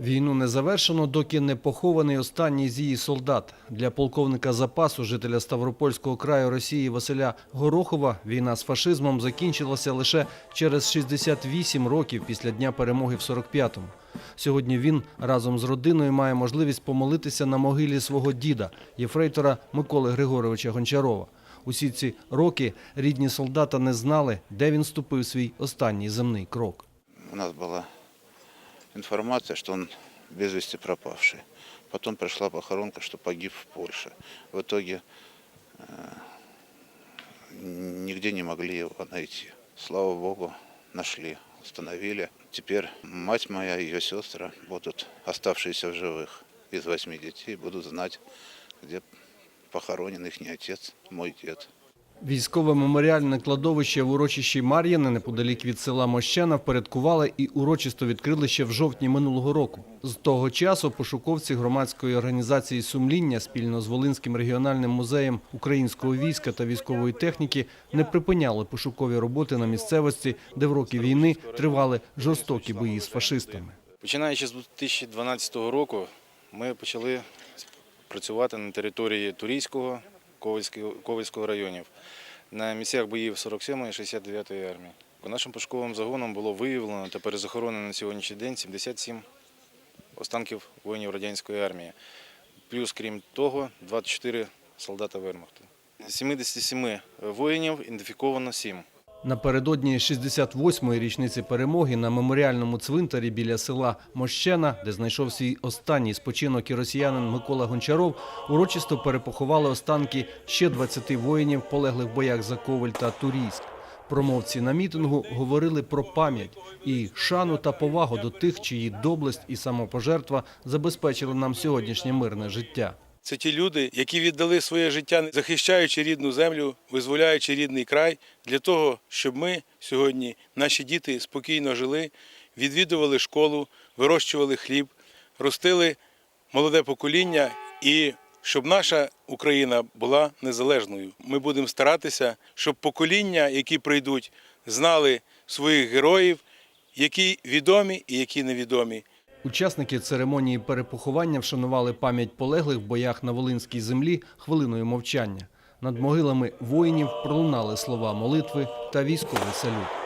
Війну не завершено, доки не похований останній з її солдат. Для полковника запасу, жителя Ставропольського краю Росії Василя Горохова, війна з фашизмом закінчилася лише через 68 років після дня перемоги в 45-му. Сьогодні він разом з родиною має можливість помолитися на могилі свого діда, єфрейтора Миколи Григоровича Гончарова. Усі ці роки рідні солдата не знали, де він ступив свій останній земний крок. У нас была информация, что он без вести пропавший. Потом пришла похоронка, что погиб в Польше. В итоге э, нигде не могли его найти. Слава Богу, нашли, установили. Теперь мать моя и ее сестры будут, оставшиеся в живых из восьми детей, будут знать, где похоронен их отец, мой дед. Військове меморіальне кладовище в урочищі Мар'їне неподалік від села Мощана впорядкували і урочисто відкрили ще в жовтні минулого року. З того часу пошуковці громадської організації «Сумління» спільно з Волинським регіональним музеєм українського війська та військової техніки не припиняли пошукові роботи на місцевості, де в роки війни тривали жорстокі бої з фашистами. Починаючи з 2012 року, ми почали працювати на території Турійського, Ковальського, районів на місцях боїв 47-ї і 69-ї армії. Нашим пошуковим загоном було виявлено та перезахоронено на сьогоднішній день 77 останків воїнів радянської армії. Плюс, крім того, 24 солдата Вермахту. З 77 воїнів ідентифіковано 7. Напередодні 68-ї річниці перемоги на меморіальному цвинтарі біля села Мощена, де знайшов свій останній спочинок і росіянин Микола Гончаров, урочисто перепоховали останки ще 20 воїнів, полеглих в боях за Коваль та Турійськ. Промовці на мітингу говорили про пам'ять і шану та повагу до тих, чиї доблесть і самопожертва забезпечили нам сьогоднішнє мирне життя. Це ті люди, які віддали своє життя, захищаючи рідну землю, визволяючи рідний край, для того, щоб ми сьогодні, наші діти, спокійно жили, відвідували школу, вирощували хліб, ростили молоде покоління і щоб наша Україна була незалежною. Ми будемо старатися, щоб покоління, які прийдуть, знали своїх героїв, які відомі і які невідомі. Учасники церемонії перепоховання вшанували пам'ять полеглих в боях на Волинській землі хвилиною мовчання. Над могилами воїнів пролунали слова молитви та військовий салют.